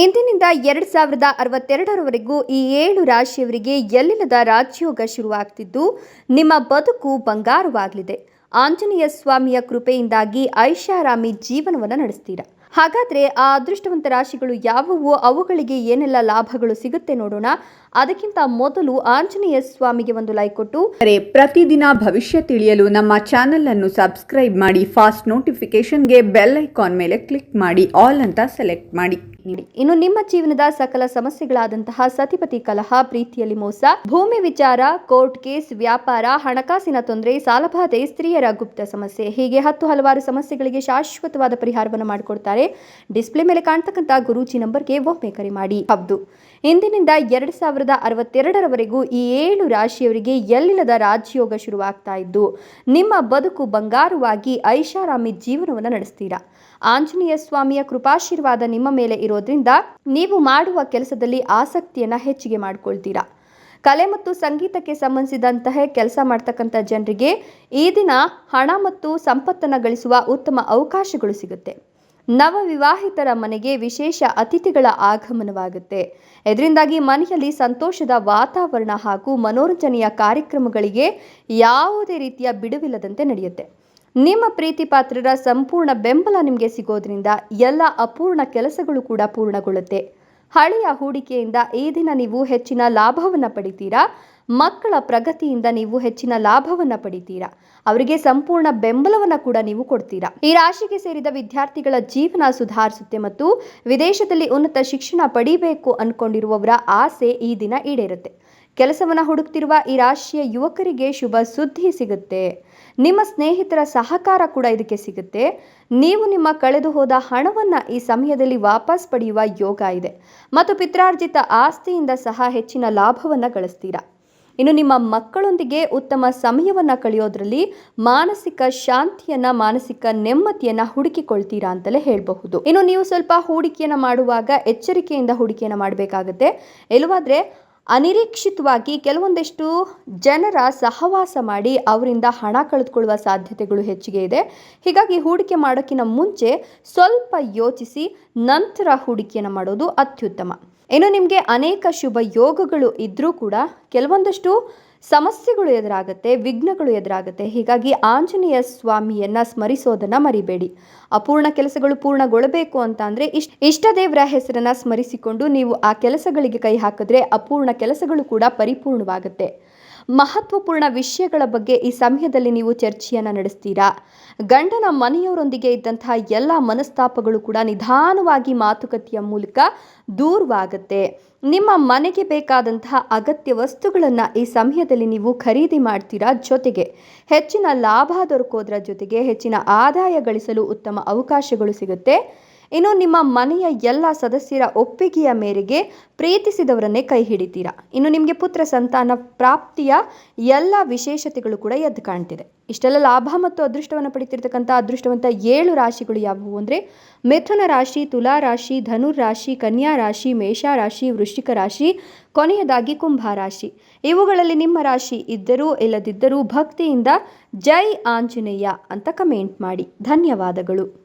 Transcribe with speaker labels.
Speaker 1: ಇಂದಿನಿಂದ ಎರಡು ಸಾವಿರದ ಅರವತ್ತೆರಡರವರೆಗೂ ಈ ಏಳು ರಾಶಿಯವರಿಗೆ ಎಲ್ಲಿಲ್ಲದ ರಾಜಯೋಗ ಶುರುವಾಗ್ತಿದ್ದು, ನಿಮ್ಮ ಬದುಕು ಬಂಗಾರವಾಗಲಿದೆ. ಆಂಜನೇಯ ಸ್ವಾಮಿಯ ಕೃಪೆಯಿಂದಾಗಿ ಐಷಾರಾಮಿ ಜೀವನವನ್ನು ನಡೆಸ್ತೀರಾ? ಹಾಗಾದರೆ ಆ ಅದೃಷ್ಟವಂತ ರಾಶಿಗಳು ಯಾವುವು? ಅವುಗಳಿಗೆ ಏನೆಲ್ಲ ಲಾಭಗಳು ಸಿಗುತ್ತೆ ನೋಡೋಣ. ಅದಕ್ಕಿಂತ ಮೊದಲು ಆಂಜನೇಯ ಸ್ವಾಮಿಗೆ ಒಂದು ಲೈಕ್ ಕೊಟ್ಟು.
Speaker 2: ಅರೆ, ಪ್ರತಿದಿನ ಭವಿಷ್ಯ ತಿಳಿಯಲು ನಮ್ಮ ಚಾನೆಲ್ ಅನ್ನು ಸಬ್ಸ್ಕ್ರೈಬ್ ಮಾಡಿ, ಫಾಸ್ಟ್ ನೋಟಿಫಿಕೇಶನ್ಗೆ ಬೆಲ್ ಐಕಾನ್ ಮೇಲೆ ಕ್ಲಿಕ್ ಮಾಡಿ, ಆಲ್ ಅಂತ ಸೆಲೆಕ್ಟ್ ಮಾಡಿ.
Speaker 1: ಇನ್ನು ನಿಮ್ಮ ಜೀವನದ ಸಕಲ ಸಮಸ್ಯೆಗಳಾದಂತಹ ಸತಿಪತಿ ಕಲಹ, ಪ್ರೀತಿಯಲ್ಲಿ ಮೋಸ, ಭೂಮಿ ವಿಚಾರ, ಕೋರ್ಟ್ ಕೇಸ್, ವ್ಯಾಪಾರ, ಹಣಕಾಸಿನ ತೊಂದರೆ ಸಾಲಬಾಧೆ ಸ್ತ್ರೀಯರ ಗುಪ್ತ ಸಮಸ್ಯೆ, ಹೀಗೆ ಹತ್ತು ಹಲವಾರು ಸಮಸ್ಯೆಗಳಿಗೆ ಶಾಶ್ವತವಾದ ಪರಿಹಾರವನ್ನು ಮಾಡಿಕೊಡ್ತಾರೆ. ಡಿಸ್ಪ್ಲೇ ಮೇಲೆ ಕಾಣ್ತಕ್ಕಂಥ ಗುರೂಜಿ ನಂಬರ್ಗೆ ಒಮ್ಮೆ ಕರೆ ಮಾಡಿ. ಹೌದು. ಇಂದಿನಿಂದ ಎರಡು ಸಾವಿರದ ಅರವತ್ತೆರಡರವರೆಗೂ ಈ ಏಳು ರಾಶಿಯವರಿಗೆ ಎಲ್ಲಿಲ್ಲದ ರಾಜಯೋಗ ಶುರುವಾಗ್ತಾ ಇದ್ದು, ನಿಮ್ಮ ಬದುಕು ಬಂಗಾರವಾಗಿ ಐಷಾರಾಮಿ ಜೀವನವನ್ನು ನಡೆಸ್ತೀರಾ? ಆಂಜನೇಯ ಸ್ವಾಮಿಯ ಕೃಪಾಶೀರ್ವಾದ ನಿಮ್ಮ ಮೇಲೆ ಇರೋದ್ರಿಂದ ನೀವು ಮಾಡುವ ಕೆಲಸದಲ್ಲಿ ಆಸಕ್ತಿಯನ್ನು ಹೆಚ್ಚಿಗೆ ಮಾಡ್ಕೊಳ್ತೀರಾ. ಕಲೆ ಮತ್ತು ಸಂಗೀತಕ್ಕೆ ಸಂಬಂಧಿಸಿದಂತಹ ಕೆಲಸ ಮಾಡ್ತಕ್ಕಂಥ ಜನರಿಗೆ ಈ ದಿನ ಹಣ ಮತ್ತು ಸಂಪತ್ತನ್ನು ಗಳಿಸುವ ಉತ್ತಮ ಅವಕಾಶಗಳು ಸಿಗುತ್ತೆ. ನವ ವಿವಾಹಿತರ ಮನೆಗೆ ವಿಶೇಷ ಅತಿಥಿಗಳ ಆಗಮನವಾಗುತ್ತೆ. ಇದರಿಂದಾಗಿ ಮನೆಯಲ್ಲಿ ಸಂತೋಷದ ವಾತಾವರಣ ಹಾಗೂ ಮನೋರಂಜನೆಯ ಕಾರ್ಯಕ್ರಮಗಳಿಗೆ ಯಾವುದೇ ರೀತಿಯ ಬಿಡುವಿಲ್ಲದಂತೆ ನಡೆಯುತ್ತೆ. ನಿಮ್ಮ ಪ್ರೀತಿ ಪಾತ್ರರ ಸಂಪೂರ್ಣ ಬೆಂಬಲ ನಿಮಗೆ ಸಿಗೋದ್ರಿಂದ ಎಲ್ಲ ಅಪೂರ್ಣ ಕೆಲಸಗಳು ಕೂಡ ಪೂರ್ಣಗೊಳ್ಳುತ್ತೆ. ಹಳೆಯ ಹೂಡಿಕೆಯಿಂದ ಈ ದಿನ ನೀವು ಹೆಚ್ಚಿನ ಲಾಭವನ್ನು ಪಡಿತೀರಾ? ಮಕ್ಕಳ ಪ್ರಗತಿಯಿಂದ ನೀವು ಹೆಚ್ಚಿನ ಲಾಭವನ್ನು ಪಡಿತೀರಾ? ಅವರಿಗೆ ಸಂಪೂರ್ಣ ಬೆಂಬಲವನ್ನು ಕೂಡ ನೀವು ಕೊಡ್ತೀರಾ? ಈ ರಾಶಿಗೆ ಸೇರಿದ ವಿದ್ಯಾರ್ಥಿಗಳ ಜೀವನ ಸುಧಾರಿಸುತ್ತೆ ಮತ್ತು ವಿದೇಶದಲ್ಲಿ ಉನ್ನತ ಶಿಕ್ಷಣ ಪಡಿಬೇಕು ಅನ್ಕೊಂಡಿರುವವರ ಆಸೆ ಈ ದಿನ ಈಡೇರುತ್ತೆ. ಕೆಲಸವನ್ನು ಹುಡುಕ್ತಿರುವ ಈ ರಾಶಿಯ ಯುವಕರಿಗೆ ಶುಭ ಸುದ್ದಿ ಸಿಗುತ್ತೆ. ನಿಮ್ಮ ಸ್ನೇಹಿತರ ಸಹಕಾರ ಕೂಡ ಇದಕ್ಕೆ ಸಿಗುತ್ತೆ. ನೀವು ನಿಮ್ಮ ಕಳೆದು ಹೋದ ಹಣವನ್ನು ಈ ಸಮಯದಲ್ಲಿ ವಾಪಸ್ ಪಡೆಯುವ ಯೋಗ ಇದೆ. ಮತ್ತು ಪಿತ್ರಾರ್ಜಿತ ಆಸ್ತಿಯಿಂದ ಸಹ ಹೆಚ್ಚಿನ ಲಾಭವನ್ನು ಗಳಿಸ್ತೀರಾ. ಇನ್ನು ನಿಮ್ಮ ಮಕ್ಕಳೊಂದಿಗೆ ಉತ್ತಮ ಸಮಯವನ್ನು ಕಳೆಯೋದ್ರಲ್ಲಿ ಮಾನಸಿಕ ಶಾಂತಿಯನ್ನ, ಮಾನಸಿಕ ನೆಮ್ಮದಿಯನ್ನ ಹುಡುಕಿಕೊಳ್ತೀರಾ ಅಂತಲೇ ಹೇಳಬಹುದು. ಇನ್ನು ನೀವು ಸ್ವಲ್ಪ ಹೂಡಿಕೆಯನ್ನು ಮಾಡುವಾಗ ಎಚ್ಚರಿಕೆಯಿಂದ ಹೂಡಿಕೆಯನ್ನು ಮಾಡಬೇಕಾಗುತ್ತೆ. ಎಲ್ಲವಾದ್ರೆ ಅನಿರೀಕ್ಷಿತವಾಗಿ ಕೆಲವೊಂದಿಷ್ಟು ಜನರ ಸಹವಾಸ ಮಾಡಿ ಅವರಿಂದ ಹಣ ಕಳೆದುಕೊಳ್ಳುವ ಸಾಧ್ಯತೆಗಳು ಹೆಚ್ಚಿಗೆ ಇದೆ. ಹೀಗಾಗಿ ಹೂಡಿಕೆ ಮಾಡೋಕ್ಕಿಂತ ಮುಂಚೆ ಸ್ವಲ್ಪ ಯೋಚಿಸಿ ನಂತರ ಹೂಡಿಕೆಯನ್ನು ಮಾಡೋದು ಅತ್ಯುತ್ತಮ. ಇನ್ನು ನಿಮಗೆ ಅನೇಕ ಶುಭ ಯೋಗಗಳು ಇದ್ದರೂ ಕೂಡ ಕೆಲವೊಂದಷ್ಟು ಸಮಸ್ಯೆಗಳು ಎದುರಾಗುತ್ತೆ, ವಿಘ್ನಗಳು ಎದುರಾಗುತ್ತೆ. ಹೀಗಾಗಿ ಆಂಜನೇಯ ಸ್ವಾಮಿಯನ್ನ ಸ್ಮರಿಸೋದನ್ನ ಮರಿಬೇಡಿ. ಅಪೂರ್ಣ ಕೆಲಸಗಳು ಪೂರ್ಣಗೊಳ್ಳಬೇಕು ಅಂತ ಅಂದರೆ ಇಷ್ಟ ದೇವರ ಹೆಸರನ್ನ ಸ್ಮರಿಸಿಕೊಂಡು ನೀವು ಆ ಕೆಲಸಗಳಿಗೆ ಕೈ ಹಾಕಿದ್ರೆ ಅಪೂರ್ಣ ಕೆಲಸಗಳು ಕೂಡ ಪರಿಪೂರ್ಣವಾಗುತ್ತೆ. ಮಹತ್ವಪೂರ್ಣ ವಿಷಯಗಳ ಬಗ್ಗೆ ಈ ಸಮಯದಲ್ಲಿ ನೀವು ಚರ್ಚೆಯನ್ನು ನಡೆಸ್ತೀರಾ? ಗಂಡನ ಮನೆಯವರೊಂದಿಗೆ ಇದ್ದಂತಹ ಎಲ್ಲ ಮನಸ್ತಾಪಗಳು ಕೂಡ ನಿಧಾನವಾಗಿ ಮಾತುಕತೆಯ ಮೂಲಕ ದೂರವಾಗುತ್ತೆ. ನಿಮ್ಮ ಮನೆಗೆ ಬೇಕಾದಂತಹ ಅಗತ್ಯ ವಸ್ತುಗಳನ್ನು ಈ ಸಮಯದಲ್ಲಿ ನೀವು ಖರೀದಿ ಮಾಡ್ತೀರಾ ಜೊತೆಗೆ? ಹೆಚ್ಚಿನ ಲಾಭ ದೊರಕೋದ್ರ ಜೊತೆಗೆ ಹೆಚ್ಚಿನ ಆದಾಯ ಗಳಿಸಲು ಉತ್ತಮ ಅವಕಾಶಗಳು ಸಿಗುತ್ತೆ. ಇನ್ನು ನಿಮ್ಮ ಮನೆಯ ಎಲ್ಲ ಸದಸ್ಯರ ಒಪ್ಪಿಗೆಯ ಮೇರೆಗೆ ಪ್ರೀತಿಸಿದವರನ್ನೇ ಕೈ ಹಿಡಿತೀರಾ? ಇನ್ನು ನಿಮಗೆ ಪುತ್ರ ಸಂತಾನ ಪ್ರಾಪ್ತಿಯ ಎಲ್ಲ ವಿಶೇಷತೆಗಳು ಕೂಡ ಎದ್ದು ಕಾಣ್ತಿದೆ. ಇಷ್ಟೆಲ್ಲ ಲಾಭ ಮತ್ತು ಅದೃಷ್ಟವನ್ನು ಪಡಿತಿರ್ತಕ್ಕಂಥ ಅದೃಷ್ಟವಂತ ಏಳು ರಾಶಿಗಳು ಯಾವುವು ಅಂದರೆ ಮಿಥುನ ರಾಶಿ, ತುಲಾ ರಾಶಿ, ಧನುರ್ ರಾಶಿ, ಕನ್ಯಾ ರಾಶಿ, ಮೇಷ ರಾಶಿ, ವೃಶ್ಚಿಕ ರಾಶಿ, ಕೊನೆಯದಾಗಿ ಕುಂಭ ರಾಶಿ. ಇವುಗಳಲ್ಲಿ ನಿಮ್ಮ ರಾಶಿ ಇದ್ದರೂ ಇಲ್ಲದಿದ್ದರೂ ಭಕ್ತಿಯಿಂದ ಜೈ ಆಂಜನೇಯ ಅಂತ ಕಮೆಂಟ್ ಮಾಡಿ. ಧನ್ಯವಾದಗಳು.